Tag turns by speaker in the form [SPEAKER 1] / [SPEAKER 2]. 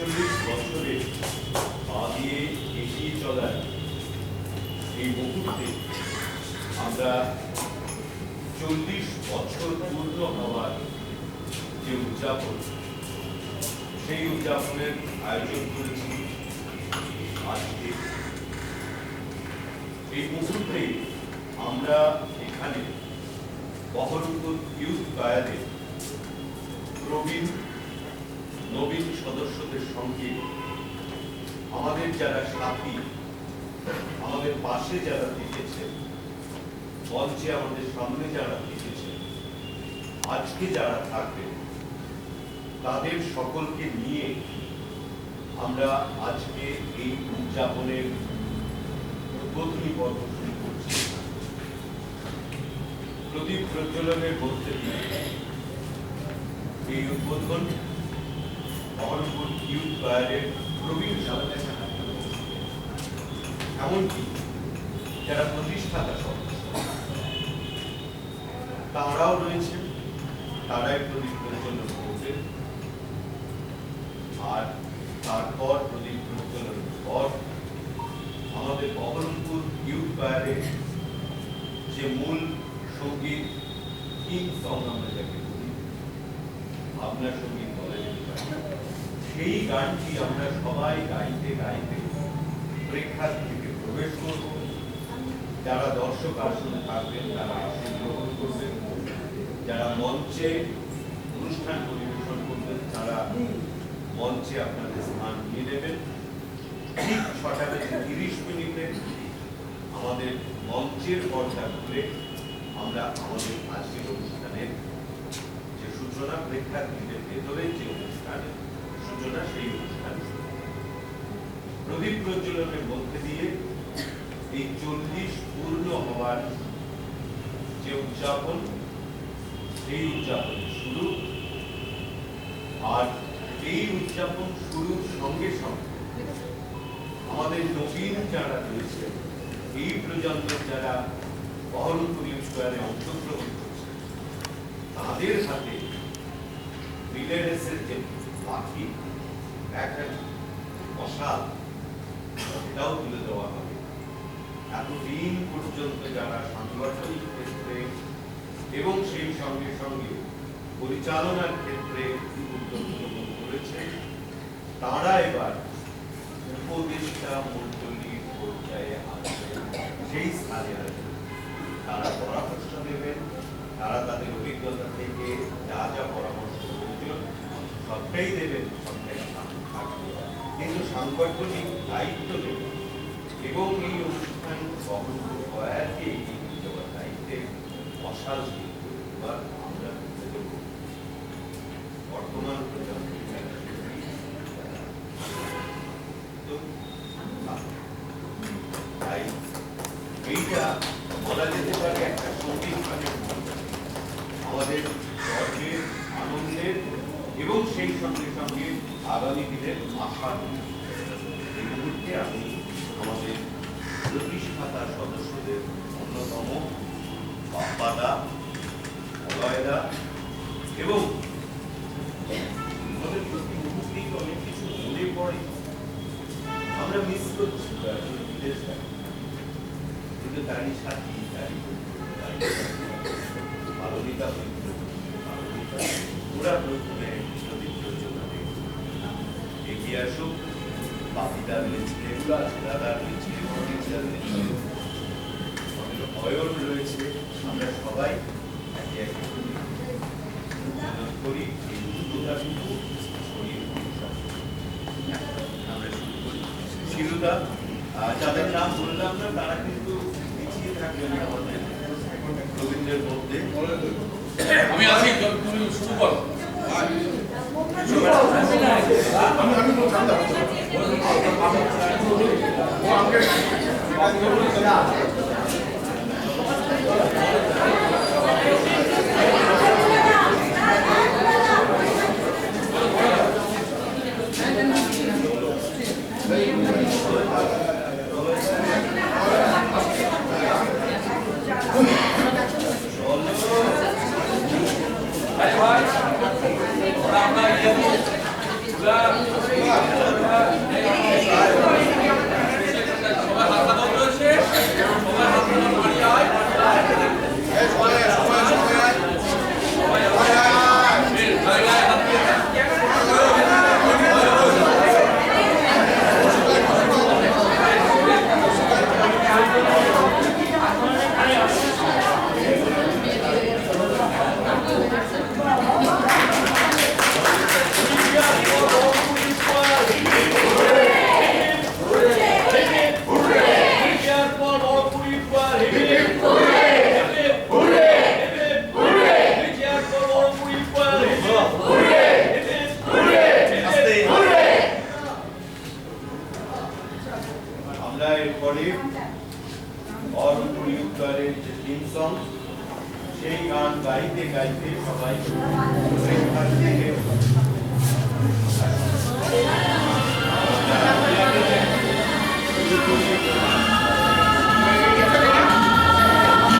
[SPEAKER 1] একচল্লিশ বছরে পা দিয়ে এগিয়ে চলার এই মুহূর্তে আমরা চল্লিশ বছর পূর্ণ হওয়ার যে উদযাপন, সেই উদযাপনের আয়োজন করেছি আজকে। এই মুহূর্তে আমরা এখানে বহরমপুর ইউথ কায়ারে প্রবীণ নবীন সদস্যদের সঙ্গে আমাদের যারা সাথী, আমাদের পাশে যারা থেকেছে মঞ্চে আমাদের সামনে যারা থেকেছে আজকে যারা থাকবে, তাদের সকলকে নিয়ে আমরা আজকে এই উদযাপনের উদ্বোধনী পর্ব শুরু করছি। প্রদীপ প্রজ্বলনের মধ্যে দিয়ে এই উদ্বোধন বহরমপুর ইউথ ফায়ারের প্রবীণ সাথে এমনকি যারা প্রতিষ্ঠাতা তারাও রয়েছেন, তারাই প্রদীপ প্রজ্বলন করবে আর তারপর প্রদীপ প্রজ্বলনের পর আমাদের বহরমপুর ইউথ ফায়ারের যে মূল সংগীত, কিং সং আমরা যাকে বলি, ভাবনা সংগীত সেই গানটি আমরা সবাই গাইতে গাইতে প্রেক্ষার থেকে প্রবেশ করব। যারা দর্শক আসনে থাকবেন, তারা আসন গ্রহণ করবেন। যারা মঞ্চে অনুষ্ঠান পরিবেশন করবেন, তারা মঞ্চে আপনাদের স্থান নিয়ে নেবেন ঠিক ছটা বেজে তিরিশ মিনিটে আমাদের মঞ্চের পর্দা খুলে আমরা আমাদের আজকের অনুষ্ঠানের যে সূচনা, প্রেক্ষাগৃহের ভেতরে যে অনুষ্ঠানের সূচনা সেই অনুষ্ঠান প্রদীপ প্রজ্বলনের মধ্যে দিয়ে এই চল্লিশ পূর্ণ হওয়ার যে উদযাপন, সেই উদযাপনের শুরু। আর এই উদযাপন শুরুর সঙ্গে সঙ্গে আমাদের নবীন যারা রয়েছে, এই প্রজন্মের যারা বহরমপুর স্কোয়ারে অংশগ্রহণ করছে, তাদের সাথে রিলে রেসের যে পাখি একটা মশাল সেটাও তুলে দেওয়া হবে এতদিন পর্যন্ত যারা সাংগঠনিক ক্ষেত্রে এবং সেই সঙ্গে সঙ্গে পরিচালনার ক্ষেত্রে উদ্যোগ করেছে, তারা এবার উপদেষ্টা মন্ডলীর পর্যায়ে আসবেন সেই স্থানে আসবেন তারা পরামর্শ দেবেন, তারা তাদের অভিজ্ঞতা থেকে যা যা পরামর্শ প্রয়োজন, সবটাই দেবেন, সবটাই কিন্তু সাংগঠনিক দায়িত্ব দেবেন এবং এই অনুষ্ঠান বহন কয়াকে এগিয়ে দায়িত্বে অসাল তাই এইটা বলা যেতে পারে একটা সংগীত গানের মতো। আমাদের গর্বের আনন্দের এবং সেই সঙ্গে সঙ্গে আগামী দিনের আশার এই মুহূর্তে আমি আমাদের প্রতিষ্ঠাতা সদস্যদের অন্যতম বাপ্পাদা অলয়দা এবং আমাদের প্রতি মুহূর্তেই অনেক কিছু মনে পড়ে আমরা মিস করছি। কিন্তু তারই সাথী তারই পালনিতা ওরা প্রথমে এগিয়ে আসুক বাপিদা রয়েছে দাদা রয়েছে অনিতা রয়েছে। আমাদের অয়ন রয়েছে আমরা সবাই একে একে করি। এই। আমরা শুরু করি। শিরুদা যাদের নাম বললাম না তারা কিন্তু পিছিয়ে থাকবেন না আমাদের রবীন্দ্রের মধ্যে।
[SPEAKER 2] আমি আছি তুমি শুরু করো।
[SPEAKER 3] আমি আমি
[SPEAKER 2] Thank
[SPEAKER 1] you. শরীফ অর্পণের যে থিম সং সেই গান গাইতে গাইতে সবাই শিক্ষার্থীকে